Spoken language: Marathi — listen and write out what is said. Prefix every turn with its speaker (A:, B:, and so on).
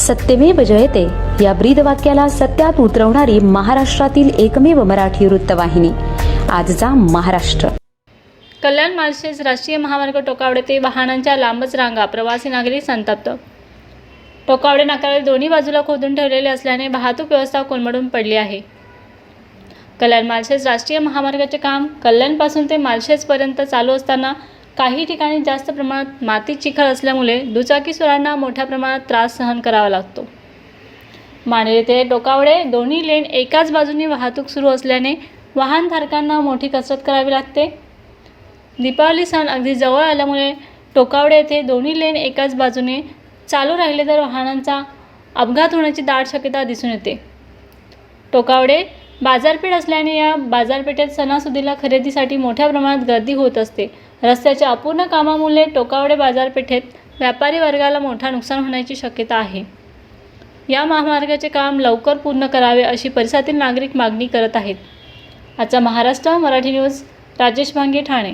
A: सत्यमेव जयते. या ब्रीदवाक्याला सत्यात उतरवणारी महाराष्ट्रातील एकमेव मराठी वृत्तवाहिनी. आजचा महाराष्ट्र.
B: कल्याण माळशेज राष्ट्रीय महामार्ग टोकावडे ते वाहनांच्या लांबच रांगा प्रवासी नागरिक संतप्त. टोकावडे नाक्यावर दोन्ही बाजूला खोदून ठेवलेले असल्याने वाहतूक व्यवस्था कोलमडून पडली आहे. कल्याण माळशेज राष्ट्रीय महामार्गाचे काम कल्याणपासून ते माळशेजपर्यंत चालू असताना काही ठिकाणी जास्त प्रमाणात माती चिखल असल्यामुळे दुचाकीस्वारांना मोठ्या प्रमाणात त्रास सहन करावा लागतो. मानेरे ते टोकावडे दोन्ही लेन एकाच बाजूने वाहतूक सुरू असल्याने वाहनधारकांना मोठी कसरत करावी लागते. दीपावली सण अगदी जवळ आल्यामुळे टोकावडे येथे दोन्ही लेन एकाच बाजूने चालू राहिले तर वाहनांचा अपघात होण्याची दाट शक्यता दिसून येते. टोकावडे बाजारपेठ असल्याने या बाजारपेठेत सणासुदीला खरेदीसाठी मोठ्या प्रमाणात गर्दी होत असते. रस्त्याच्या अपूर्ण कामामुळे टोकावडे बाजारपेठेत व्यापारी वर्गाला मोठा नुकसान होण्याची शक्यता आहे. या महामार्गाचे काम लवकर पूर्ण करावे अशी परिसरातील नागरिक मागणी करत आहेत. आजचा महाराष्ट्र मराठी न्यूज राजेश भांगे ठाणे.